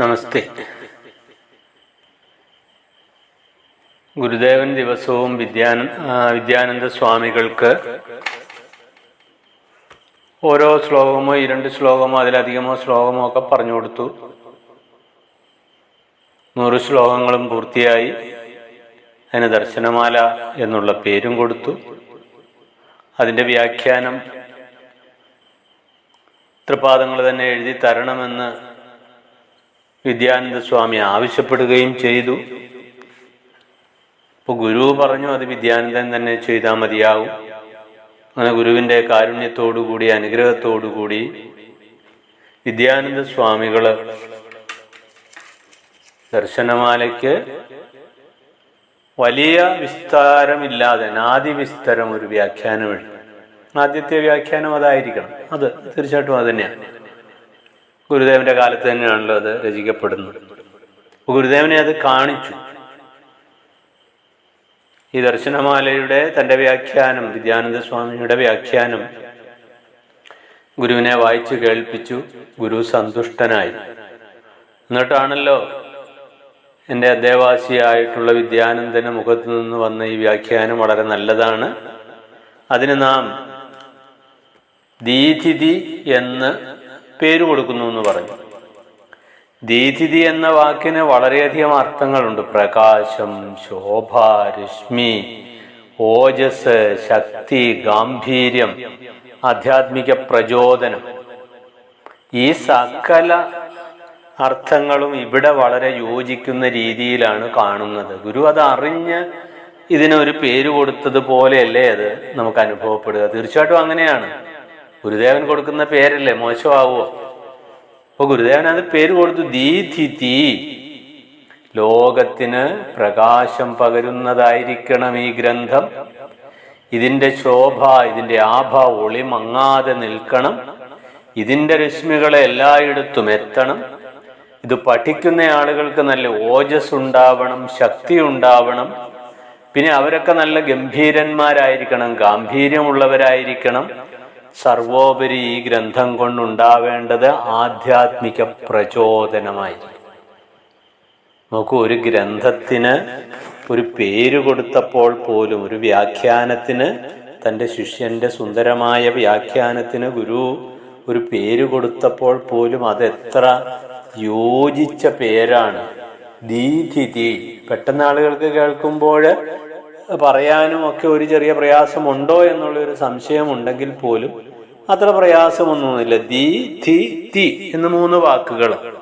നമസ്തേ. ഗുരുദേവൻ ദിവസവും വിദ്യാന വിദ്യാനന്ദ സ്വാമികൾക്ക് ഓരോ ശ്ലോകമോ ഈ രണ്ട് ശ്ലോകമോ അതിലധികമോ ശ്ലോകമോ ഒക്കെ പറഞ്ഞു കൊടുത്തു. നൂറ് ശ്ലോകങ്ങളും പൂർത്തിയായി. അതിന് ദർശനമാല എന്നുള്ള പേരും കൊടുത്തു. അതിന്റെ വ്യാഖ്യാനം തൃപാദങ്ങൾ തന്നെ എഴുതി തരണമെന്ന് വിദ്യാനന്ദ സ്വാമി ആവശ്യപ്പെടുകയും ചെയ്തു. അപ്പോൾ ഗുരു പറഞ്ഞു അത് വിദ്യാനന്ദൻ തന്നെ ചെയ്താൽ മതിയാവും. അങ്ങനെ ഗുരുവിന്റെ കാരുണ്യത്തോടുകൂടി അനുഗ്രഹത്തോടുകൂടി വിദ്യാനന്ദ സ്വാമികൾ ദർശനമാലയ്ക്ക് വലിയ വിസ്താരമില്ലാതെ നാദി വിസ്തരം ഒരു വ്യാഖ്യാനം എഴുതി. ആദ്യത്തെ വ്യാഖ്യാനം അതായിരിക്കണം. അത് തീർച്ചയായിട്ടും അത് തന്നെയാണ്. ഗുരുദേവന്റെ കാലത്ത് തന്നെയാണല്ലോ അത് രചിക്കപ്പെടുന്നത്. ഗുരുദേവനെ അത് കാണിച്ചു. ഈ ദർശനമാലയുടെ തന്റെ വ്യാഖ്യാനം വിദ്യാനന്ദ സ്വാമിയുടെ വ്യാഖ്യാനം ഗുരുവിനെ വായിച്ചു കേൾപ്പിച്ചു. ഗുരു സന്തുഷ്ടനായി. എന്നിട്ടാണല്ലോ എന്റെ അദ്ദേവാസിയായിട്ടുള്ള വിദ്യാനന്ദന്റെ മുഖത്ത് നിന്ന് വന്ന ഈ വ്യാഖ്യാനം വളരെ നല്ലതാണ്. അതിന് നാം ദീതിഥി എന്ന് പേര് കൊടുക്കുന്നു എന്ന് പറഞ്ഞു. ദീതിഥി എന്ന വാക്കിന് വളരെയധികം അർത്ഥങ്ങളുണ്ട്. പ്രകാശം ശോഭ രശ്മി ഓജസ് ശക്തി ഗാംഭീര്യം ആധ്യാത്മിക പ്രചോദനം. ഈ സകല അർത്ഥങ്ങളും ഇവിടെ വളരെ യോജിക്കുന്ന രീതിയിലാണ് കാണുന്നത്. ഗുരു അത് അറിഞ്ഞ് ഇതിനൊരു പേര് കൊടുത്തത് പോലെയല്ലേ അത് നമുക്ക് അനുഭവപ്പെടുക. തീർച്ചയായിട്ടും അങ്ങനെയാണ്. ഗുരുദേവൻ കൊടുക്കുന്ന പേരല്ലേ? മോശമാവോ അപ്പൊ ഗുരുദേവൻ അത് പേര് കൊടുത്തു. ദീതിഥി ലോകത്തിന് പ്രകാശം പകരുന്നതായിരിക്കണം ഈ ഗ്രന്ഥം. ഇതിന്റെ ശോഭ ഇതിന്റെ ആഭ ഒളി മങ്ങാതെ നിൽക്കണം. ഇതിന്റെ രശ്മികളെ എല്ലായിടത്തും എത്തണം. ഇത് പഠിക്കുന്ന ആളുകൾക്ക് നല്ല ഓജസ് ഉണ്ടാവണം ശക്തി ഉണ്ടാവണം പിന്നെ അവരൊക്കെ നല്ല ഗംഭീരന്മാരായിരിക്കണം ഗാംഭീര്യമുള്ളവരായിരിക്കണം. സർവോപരി ഈ ഗ്രന്ഥം കൊണ്ടുണ്ടാവേണ്ടത് ആധ്യാത്മിക പ്രചോദനമായി നോക്കൂ ഒരു ഗ്രന്ഥത്തിന് ഒരു പേര് കൊടുത്തപ്പോൾ പോലും ഒരു വ്യാഖ്യാനത്തിന് തന്റെ ശിഷ്യന്റെ സുന്ദരമായ വ്യാഖ്യാനത്തിന് ഗുരു ഒരു പേര് കൊടുത്തപ്പോൾ പോലും അതെത്ര യോജിച്ച പേരാണ്. ദീധിതി പെട്ടെന്ന് ആളുകൾക്ക് കേൾക്കുമ്പോൾ പറയാനും ഒക്കെ ഒരു ചെറിയ പ്രയാസമുണ്ടോ എന്നുള്ളൊരു സംശയമുണ്ടെങ്കിൽ പോലും അത്ര പ്രയാസമൊന്നുമില്ല. ദി തി തി എന്ന് മൂന്ന് വാക്കുകൾ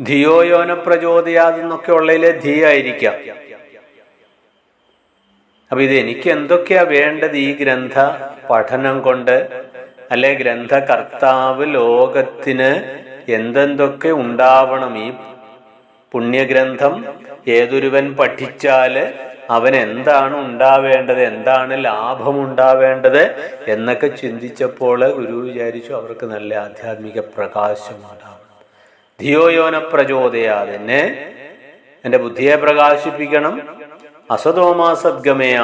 ധിയോയോന പ്രചോദയാതെന്നൊക്കെ ഉള്ളതിലെ ധീ ആയിരിക്കാം. അപ്പൊ ഇത് എനിക്ക് എന്തൊക്കെയാ വേണ്ടത് ഈ ഗ്രന്ഥ പഠനം കൊണ്ട്? അല്ലെ ഗ്രന്ഥകർത്താവ് ലോകത്തിന് എന്തെന്തൊക്കെ ഉണ്ടാവണം? ഈ പുണ്യഗ്രന്ഥം ഏതൊരുവൻ പഠിച്ചാൽ അവൻ എന്താണ് ഉണ്ടാവേണ്ടത്? എന്താണ് ലാഭം ഉണ്ടാവേണ്ടത് എന്നൊക്കെ ചിന്തിച്ചപ്പോൾ ഗുരു വിചാരിച്ചു അവർക്ക് നല്ല ആധ്യാത്മിക പ്രകാശം ഉണ്ടാവണം ധിയോയോന പ്രചോദയാതെന്നെ എന്റെ ബുദ്ധിയെ പ്രകാശിപ്പിക്കണം. അസതോമാ സദ്ഗമയ.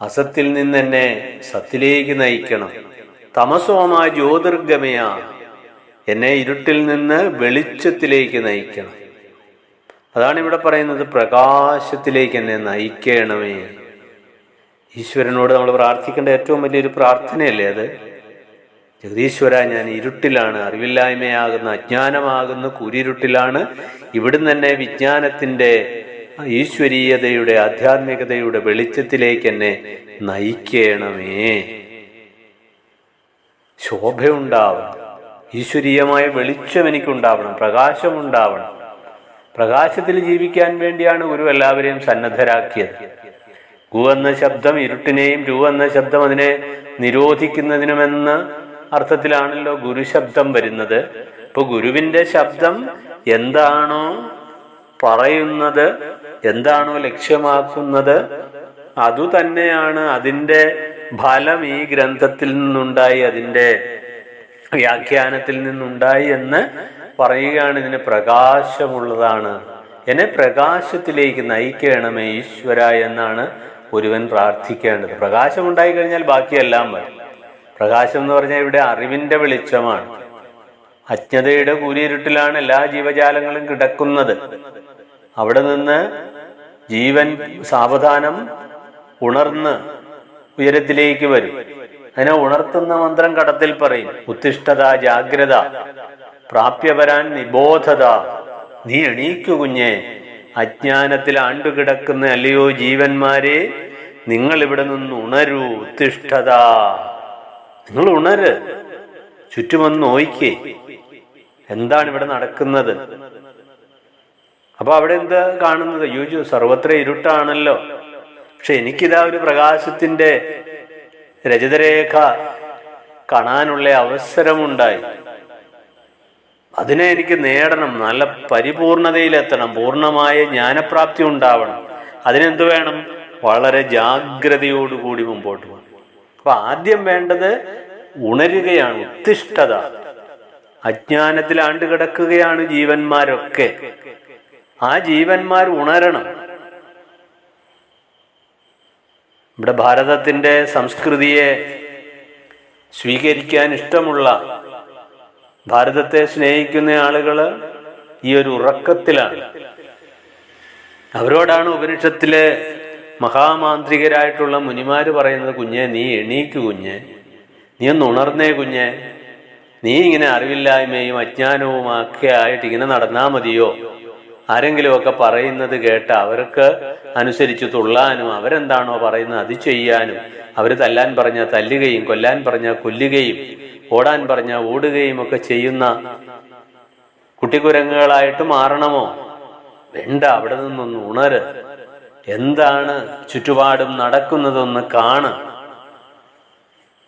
അസത്തിൽ നിന്ന് എന്നെ സത്തിലേക്ക് നയിക്കണം. തമസോമാ ജ്യോതിർഗമയാ. എന്നെ ഇരുട്ടിൽ നിന്ന് വെളിച്ചത്തിലേക്ക് നയിക്കണം. അതാണ് ഇവിടെ പറയുന്നത് പ്രകാശത്തിലേക്ക് എന്നെ നയിക്കണമേ. ഈശ്വരനോട് നമ്മൾ പ്രാർത്ഥിക്കേണ്ട ഏറ്റവും വലിയൊരു പ്രാർത്ഥനയല്ലേ അത്? ജഗദീശ്വര ഞാൻ ഇരുട്ടിലാണ് അറിവില്ലായ്മയാകുന്ന അജ്ഞാനമാകുന്ന കുരിരുട്ടിലാണ് ഇവിടുന്ന് തന്നെ വിജ്ഞാനത്തിന്റെ ഈശ്വരീയതയുടെ ആധ്യാത്മികതയുടെ വെളിച്ചത്തിലേക്ക് എന്നെ നയിക്കണമേ. ശോഭയുണ്ടാവണം ഈശ്വരീയമായ വെളിച്ചം എനിക്കുണ്ടാവണം പ്രകാശമുണ്ടാവണം. പ്രകാശത്തിൽ ജീവിക്കാൻ വേണ്ടിയാണ് ഗുരു എല്ലാവരെയും സന്നദ്ധരാക്കിയത്. ഗു എന്ന ശബ്ദം ഇരുട്ടിനെയും രു എന്ന ശബ്ദം അതിനെ നിരോധിക്കുന്നതിനുമെന്ന അർത്ഥത്തിലാണല്ലോ ഗുരു ശബ്ദം വരുന്നത്. ഇപ്പൊ ഗുരുവിന്റെ ശബ്ദം എന്താണോ പറയുന്നത് എന്താണോ ലക്ഷ്യമാക്കുന്നത് അതുതന്നെയാണ് അതിന്റെ ഫലം ഈ ഗ്രന്ഥത്തിൽ നിന്നുണ്ടായി അതിന്റെ വ്യാഖ്യാനത്തിൽ നിന്നുണ്ടായി എന്ന് പറയുകയാണ് ഇതിന് പ്രകാശമുള്ളതാണ്. എന്നെ പ്രകാശത്തിലേക്ക് നയിക്കണമേ ഈശ്വര എന്നാണ് ഒരുവൻ പ്രാർത്ഥിക്കേണ്ടത്. പ്രകാശമുണ്ടായി കഴിഞ്ഞാൽ ബാക്കിയെല്ലാം വരും. പ്രകാശം എന്ന് പറഞ്ഞാൽ ഇവിടെ അറിവിന്റെ വെളിച്ചമാണ്. അജ്ഞതയുടെ കൂരിരുട്ടിലാണ് എല്ലാ ജീവജാലങ്ങളും കിടക്കുന്നത്. അവിടെ നിന്ന് ജീവൻ സാവധാനം ഉണർന്ന് ഉയരത്തിലേക്ക് വരും. അതിനെ ഉണർത്തുന്ന മന്ത്രം കടത്തിൽ പറയും ഉത്തിഷ്ഠത ജാഗ്രത പ്രാപ്യവരാൻ നിബോധത. നീ എണീക്കു കുഞ്ഞെ. അജ്ഞാനത്തിൽ ആണ്ടുകിടക്കുന്ന അല്ലയോ ജീവന്മാരെ നിങ്ങൾ ഇവിടെ നിന്ന് ഉണരൂ ഉത്തിഷ്ഠത. നിങ്ങൾ ഉണര്. ചുറ്റുമൊന്ന് നോയിക്കേ. എന്താണ് ഇവിടെ നടക്കുന്നത്? അപ്പൊ അവിടെ എന്താ കാണുന്നത്? യോജു സർവത്ര ഇരുട്ടാണല്ലോ. പക്ഷെ എനിക്കിതാ ഒരു പ്രകാശത്തിന്റെ രചിതരേഖ കാണാനുള്ള അവസരമുണ്ടായി. അതിനെ എനിക്ക് നേടണം നല്ല പരിപൂർണതയിലെത്തണം പൂർണമായ ജ്ഞാനപ്രാപ്തി ഉണ്ടാവണം. അതിനെന്ത് വേണം? വളരെ ജാഗ്രതയോടുകൂടി മുമ്പോട്ട് പോകണം. അപ്പൊ ആദ്യം വേണ്ടത് ഉണരുകയാണ് ഉത്തിഷ്ഠത. അജ്ഞാനത്തിൽ ആണ്ടുകിടക്കുകയാണ് ജീവന്മാരൊക്കെ. ആ ജീവന്മാർ ഉണരണം. ഇവിടെ ഭാരതത്തിന്റെ സംസ്കൃതിയെ സ്വീകരിക്കാൻ ഇഷ്ടമുള്ള ഭാരതത്തെ സ്നേഹിക്കുന്ന ആളുകൾ ഈ ഒരു ഉറക്കത്തിലാണ്. അവരോടാണ് ഉപനിഷത്തിലെ മഹാമാന്ത്രികരായിട്ടുള്ള മുനിമാർ പറയുന്നത് കുഞ്ഞെ നീ എണീക്കു കുഞ്ഞെ. നീ ഒന്ന് ഉണർന്നേ കുഞ്ഞെ. നീ ഇങ്ങനെ അറിവില്ലായ്മയും അജ്ഞാനവും ഒക്കെ ആയിട്ട് ഇങ്ങനെ നടന്നാ മതിയോ? ആരെങ്കിലുമൊക്കെ പറയുന്നത് കേട്ട് അവർക്ക് അനുസരിച്ച് തുള്ളാനും അവരെന്താണോ പറയുന്നത് അത് ചെയ്യാനും അവർ തല്ലാൻ പറഞ്ഞാൽ തല്ലുകയും കൊല്ലാൻ പറഞ്ഞാൽ കൊല്ലുകയും ഓടാൻ പറഞ്ഞ ഓടുകയും ഒക്കെ ചെയ്യുന്ന കുട്ടിക്കുരങ്ങുകളായിട്ട് മാറണമോ? വേണ്ട അവിടെ നിന്നൊന്ന് ഉണര്. എന്താണ് ചുറ്റുപാടും നടക്കുന്നതൊന്ന് കാണ്.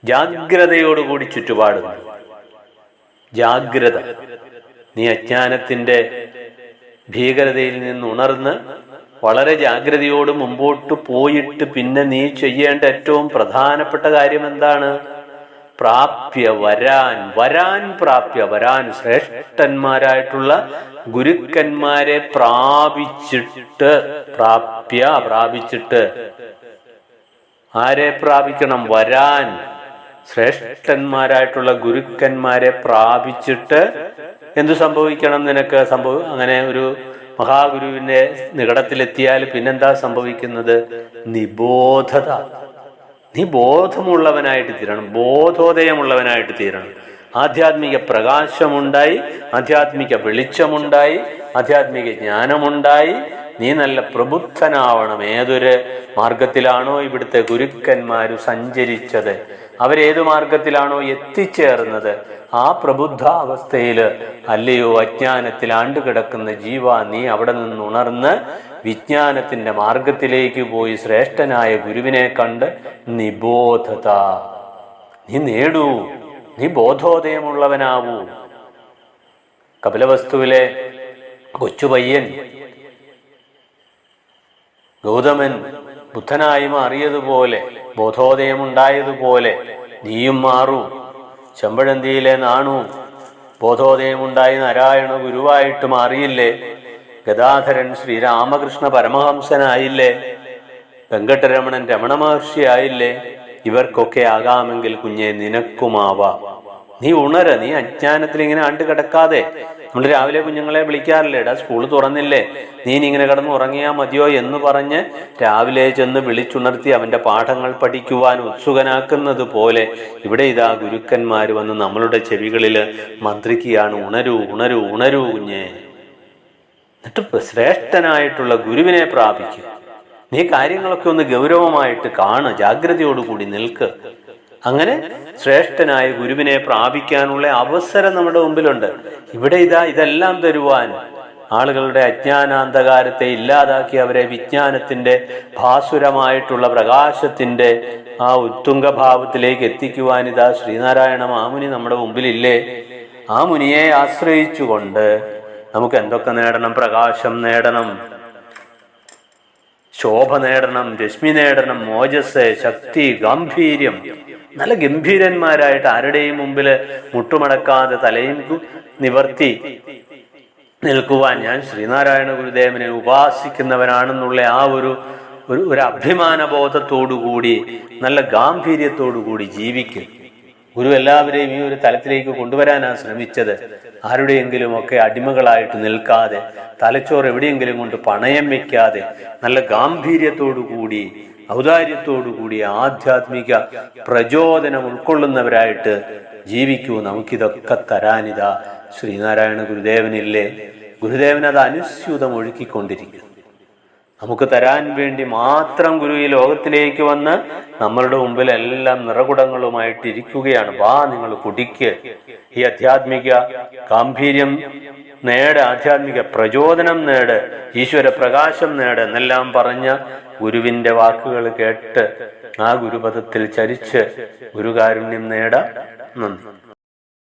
ജാഗ്രതയോടുകൂടി ചുറ്റുപാട്. ജാഗ്രത. നീ അജ്ഞാനത്തിന്റെ ഭീകരതയിൽ നിന്ന് ഉണർന്ന് വളരെ ജാഗ്രതയോട് മുമ്പോട്ട് പോയിട്ട് പിന്നെ നീ ചെയ്യേണ്ട ഏറ്റവും പ്രധാനപ്പെട്ട കാര്യം എന്താണ്? പ്രാപ്യ വരാൻ വരാൻ പ്രാപ്യ വരാൻ ശ്രേഷ്ഠന്മാരായിട്ടുള്ള ഗുരുക്കന്മാരെ പ്രാപിച്ചിട്ട് പ്രാപ്യ പ്രാപിച്ചിട്ട്. ആരെ പ്രാപിക്കണം? വരാൻ. ശ്രേഷ്ഠന്മാരായിട്ടുള്ള ഗുരുക്കന്മാരെ പ്രാപിച്ചിട്ട് എന്തു സംഭവിക്കണം നിനക്ക്? സംഭവ അങ്ങനെ ഒരു മഹാഗുരുവിന്റെ നികടത്തിലെത്തിയാൽ പിന്നെന്താ സംഭവിക്കുന്നത്? നിബോധത. നീ ബോധമുള്ളവനായിട്ട് തീരണം ബോധോദയമുള്ളവനായിട്ട് തീരണം. ആധ്യാത്മിക പ്രകാശമുണ്ടായി ആധ്യാത്മിക വെളിച്ചമുണ്ടായി ആധ്യാത്മിക ജ്ഞാനമുണ്ടായി നീ നല്ല പ്രബുദ്ധനാവണം. ഏതൊരു മാർഗത്തിലാണോ ഇവിടുത്തെ ഗുരുക്കന്മാര് സഞ്ചരിച്ചത്? അവരേതു മാർഗത്തിലാണോ എത്തിച്ചേർന്നത്? ആ പ്രബുദ്ധ അവസ്ഥയിൽ അല്ലയോ അജ്ഞാനത്തിൽ ആണ്ടുകിടക്കുന്ന ജീവ നീ അവിടെ നിന്ന് ഉണർന്ന് വിജ്ഞാനത്തിന്റെ മാർഗത്തിലേക്ക് പോയി ശ്രേഷ്ഠനായ ഗുരുവിനെ കണ്ട് നിബോധത. നീ നേടൂ. നീ ബോധോദയമുള്ളവനാവൂ. കപിലവസ്തുവിലെ കൊച്ചുപയ്യൻ ഗൗതമൻ ബുദ്ധനായി മാറിയതുപോലെ ബോധോദയമുണ്ടായതുപോലെ നീയും മാറൂ. ചെമ്പഴന്തിയിലെ നാണു ബോധോദയമുണ്ടായി നാരായണ ഗുരുവായിട്ട് മാറിയില്ലേ? ഗദാധരൻ ശ്രീരാമകൃഷ്ണ പരമഹംസനായില്ലേ? വെങ്കട്ടരമണൻ രമണ മഹർഷിയായില്ലേ? ഇവർക്കൊക്കെ ആകാമെങ്കിൽ കുഞ്ഞെ നിനക്കുമാവാം. നീ ഉണര നീ അജ്ഞാനത്തിൽ ഇങ്ങനെ ആണ്ട് കിടക്കാതെ. നമ്മൾ രാവിലെ കുഞ്ഞുങ്ങളെ വിളിക്കാറില്ലേ എടാ സ്കൂൾ തുറന്നില്ലേ നീ ഇങ്ങനെ കിടന്ന് ഉറങ്ങിയാൽ മതിയോ? എന്ന് പറഞ്ഞ് രാവിലെ ചെന്ന് വിളിച്ചുണർത്തി അവന്റെ പാഠങ്ങൾ പഠിക്കുവാൻ ഉത്സുകനാക്കുന്നത് പോലെ ഇവിടെ ഇതാ ഗുരുക്കന്മാർ വന്ന് നമ്മളുടെ ചെവികളിൽ മന്ത്രിക്കുകയാണ് ഉണരൂ ഉണരൂ ഉണരൂ കുഞ്ഞെ. എന്നിട്ട് ശ്രേഷ്ഠനായിട്ടുള്ള ഗുരുവിനെ പ്രാപിക്കുക നീ കാര്യങ്ങളൊക്കെ ഒന്ന് ഗൗരവമായിട്ട് കാണ് ജാഗ്രതയോടുകൂടി നിൽക്ക്. അങ്ങനെ ശ്രേഷ്ഠനായ ഗുരുവിനെ പ്രാപിക്കാനുള്ള അവസരം നമ്മുടെ മുമ്പിലുണ്ട്. ഇവിടെ ഇതാ ഇതെല്ലാം തരുവാൻ ആളുകളുടെ അജ്ഞാനാന്ധകാരത്തെ ഇല്ലാതാക്കി അവരെ വിജ്ഞാനത്തിന്റെ ഭാസുരമായിട്ടുള്ള പ്രകാശത്തിന്റെ ആ ഉത്തുംഗഭാവത്തിലേക്ക് എത്തിക്കുവാൻ ഇതാ ശ്രീനാരായണ മാമുനി നമ്മുടെ മുമ്പിലില്ലേ? ആ മുനിയെ ആശ്രയിച്ചുകൊണ്ട് നമുക്ക് എന്തൊക്കെ നേടണം? പ്രകാശം നേടണം. ശോഭ നേടണം രശ്മി നേടണം മോജസ് ശക്തി ഗാംഭീര്യം. നല്ല ഗംഭീരന്മാരായിട്ട് ആരുടെയും മുമ്പിൽ മുട്ടുമടക്കാതെ തലയും നിവർത്തി നിൽക്കുവാൻ ഞാൻ ശ്രീനാരായണ ഗുരുദേവനെ ഉപാസിക്കുന്നവനാണെന്നുള്ള ആ ഒരു ഒരു ഒരു അഭിമാനബോധത്തോടുകൂടി നല്ല ഗാംഭീര്യത്തോടുകൂടി ജീവിക്കും. ഗുരു എല്ലാവരെയും ഈ ഒരു തലത്തിലേക്ക് കൊണ്ടുവരാനാണ് ശ്രമിച്ചത്. ആരുടെയെങ്കിലും ഒക്കെ അടിമകളായിട്ട് നിൽക്കാതെ തലച്ചോറ് എവിടെയെങ്കിലും കൊണ്ട് പണയം വെക്കാതെ നല്ല ഗാംഭീര്യത്തോടു കൂടി ഔദാര്യത്തോടു കൂടി ആധ്യാത്മിക പ്രചോദനം ഉൾക്കൊള്ളുന്നവരായിട്ട് ജീവിക്കൂ. നമുക്കിതൊക്കെ തരാനിതാ. ശ്രീനാരായണ ഗുരുദേവനില്ലേ? ഗുരുദേവൻ അത് അനുസ്യൂതം ഒഴുക്കിക്കൊണ്ടിരിക്കുന്നു. നമുക്ക് തരാൻ വേണ്ടി മാത്രം ഗുരു ഈ ലോകത്തിലേക്ക് വന്ന് നമ്മളുടെ മുമ്പിൽ എല്ലാം നിറകുടങ്ങളുമായിട്ട് ഇരിക്കുകയാണ് വാ നിങ്ങൾ കുടിക്ക്. ഈ ആധ്യാത്മിക ഗാംഭീര്യം നേട് ആധ്യാത്മിക പ്രചോദനം നേട് ഈശ്വര പ്രകാശം നേട് എന്നെല്ലാം പറഞ്ഞ ഗുരുവിന്റെ വാക്കുകൾ കേട്ട് ആ ഗുരുപഥത്തിൽ ചരിച്ച് ഗുരുകാരുണ്യം നേടാം. നന്ദി.